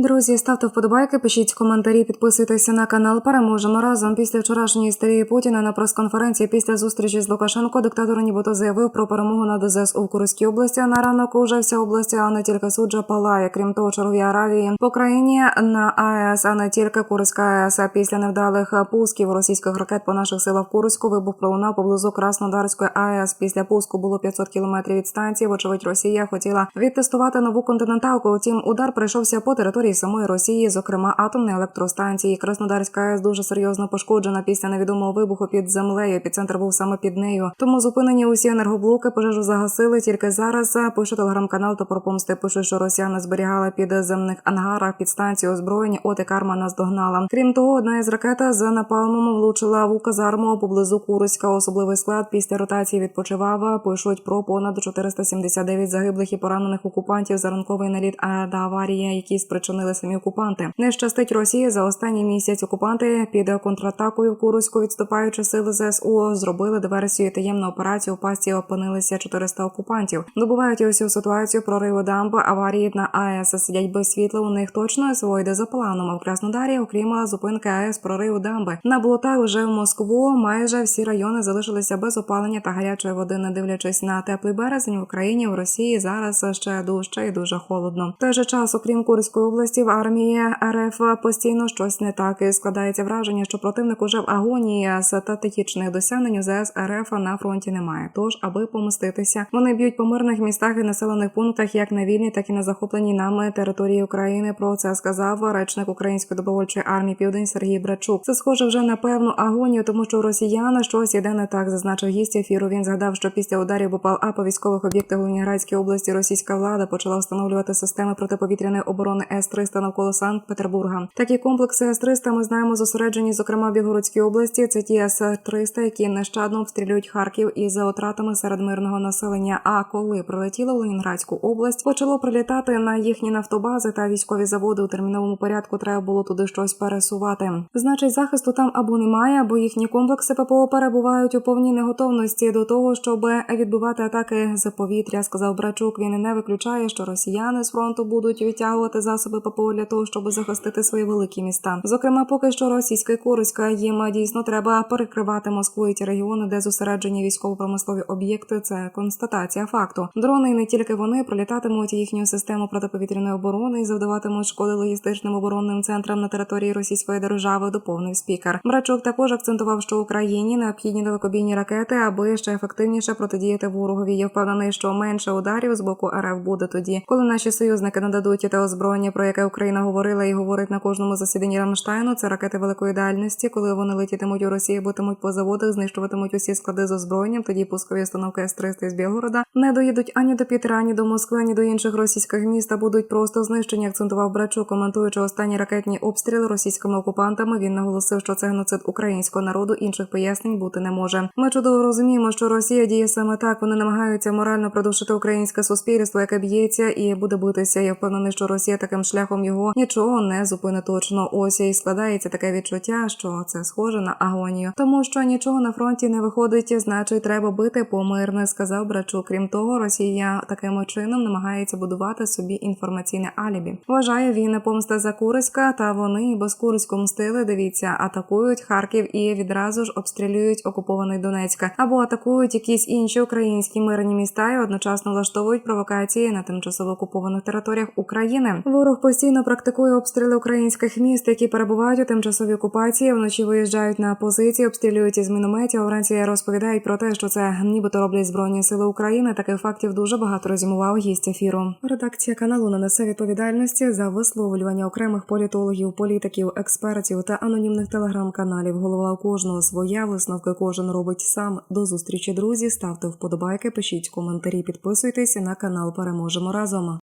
Друзі, ставте вподобайки, пишіть коментарі, підписуйтеся на канал. Переможемо разом. Після вчорашньої істерії Путіна на прес-конференції після зустрічі з Лукашенко диктатор нібито заявив про перемогу над ЗСУ в Курській області. На ранок уже вся область, а не тільки суджа палає. Крім того, чергові Аравії по країні на АЕС, а не тільки Курська АЕС. А після невдалих пусків російських ракет по наших силах Курську вибух пролунав поблизу Краснодарської АЕС. Після пуску було 500 кілометрів від станції. Вочевидь, Росія хотіла відтестувати нову континенталку. Утім, удар прийшовся по території самої Росії, зокрема атомної електростанції. Краснодарська АЕС дуже серйозно пошкоджена після невідомого вибуху під землею. Епіцентр був саме під нею. Тому зупинені усі енергоблоки пожежу загасили. Тільки зараз пише телеграм-канал Топор Помсти. Пише, що росіяни зберігали під земних ангарах під станцію озброєння. От і карма наздогнала. Крім того, одна із ракет з напалмом влучила в казарму поблизу Курська. Особливий склад після ротації відпочивав. Пишуть про понад 479 загиблих і поранених окупантів за ранковий наліт та аварія, які спричинили самі окупанти. Не щастить Росії за останній місяць. Окупанти під контратакою в Курську, відступаючи сили ЗСУ, зробили диверсію таємну операцію. У пасті опинилися 400 окупантів. Добувають усю ситуацію прориву дамби, аварії на АЕС сидять без світла. У них точно СВО йде за планом. А в Краснодарі, окрім зупинки АЕС, прориву дамби на болотах вже в Москву. Майже всі райони залишилися без опалення та гарячої води, не дивлячись на теплий березень в Україні в Росії зараз ще дужче і дуже холодно. В той же час, окрім Курської області, в армії РФ постійно щось не так і складається враження, що противник уже в агонії з стратегічних досягнень у ЗС РФ на фронті немає. Тож, аби помститися, вони б'ють по мирних містах і населених пунктах, як на вільній, так і на захопленій нами території України. Про це сказав речник Української добровольчої армії Південь Сергій Брачук. Це схоже вже на певну агонію, тому що у росіян щось іде не так. Зазначив гість ефіру. Він згадав, що після ударів БПЛА по військових об'єктах у Лінінградській області російська влада почала встановлювати системи протиповітряної оборони С-300 навколо Санкт-Петербурга. Такі комплекси С-300 ми знаємо зосереджені, зокрема в Білгородській області. Це ті С-300, які нещадно обстрілюють Харків із за отратами серед мирного населення. А коли прилетіло в Ленінградську область, почало прилітати на їхні нафтобази та військові заводи у терміновому порядку. Треба було туди щось пересувати. Значить, захисту там або немає, або їхні комплекси ППО перебувають у повній неготовності до того, щоб відбивати атаки з повітря. Сказав Брачук. Він не виключає, що росіяни з фронту будуть відтягувати засоби для того, щоб захистити свої великі міста. Зокрема, поки що російська і Курська їм дійсно треба перекривати Москву і ті регіони, де зосереджені військово-промислові об'єкти. Це констатація факту. Дрони і не тільки вони пролітатимуть їхню систему протиповітряної оборони і завдаватимуть шкоди логістичним оборонним центрам на території Російської держави. Доповнив спікер. Брачук також акцентував, що Україні необхідні далекобійні ракети, аби ще ефективніше протидіяти ворогові. Я впевнений, що менше ударів з боку РФ буде тоді, коли наші союзники нададуть те озброєння, про яке Україна говорила і говорить на кожному засіданні Рамштайну. Це ракети великої дальності. Коли вони летітимуть у Росії, бутимуть по заводах, знищуватимуть усі склади з озброєнням. Тоді пускові установки С-300 з Білгорода не доїдуть ані до Пітера, ані до Москви, ані до інших російських міст, а будуть просто знищені. Акцентував Брачук, коментуючи останні ракетні обстріли російськими окупантами. Він наголосив, що це геноцид українського народу. Інших пояснень бути не може. Ми чудово розуміємо, що Росія діє саме так. Вони намагаються морально придушити українське суспільство, яке б'ється і буде битися. Я впевнений, що Росія таким шляхом його нічого не зупинить точно. Ось і складається таке відчуття, що це схоже на агонію, тому що нічого на фронті не виходить, значить, треба бити помирно, сказав Брачук. Крім того, Росія таким чином намагається будувати собі інформаційне алібі. Вважає він помста за Курська, та вони без Курську мстили. Дивіться, атакують Харків і відразу ж обстрілюють окупований Донецька або атакують якісь інші українські мирні міста і одночасно влаштовують провокації на тимчасово окупованих територіях України. Ворог постійно практикує обстріли українських міст, які перебувають у тимчасовій окупації. Вночі виїжджають на позиції, обстрілюють із мінометів. Вранці розповідають про те, що це нібито роблять збройні сили України. Таких фактів дуже багато розімував гість ефіру. Редакція каналу не несе відповідальності за висловлювання окремих політологів, політиків, експертів та анонімних телеграм-каналів. Голова кожного своя висновки кожен робить сам. До зустрічі, друзі. Ставте вподобайки, пишіть коментарі, підписуйтесь на канал. Переможемо разом.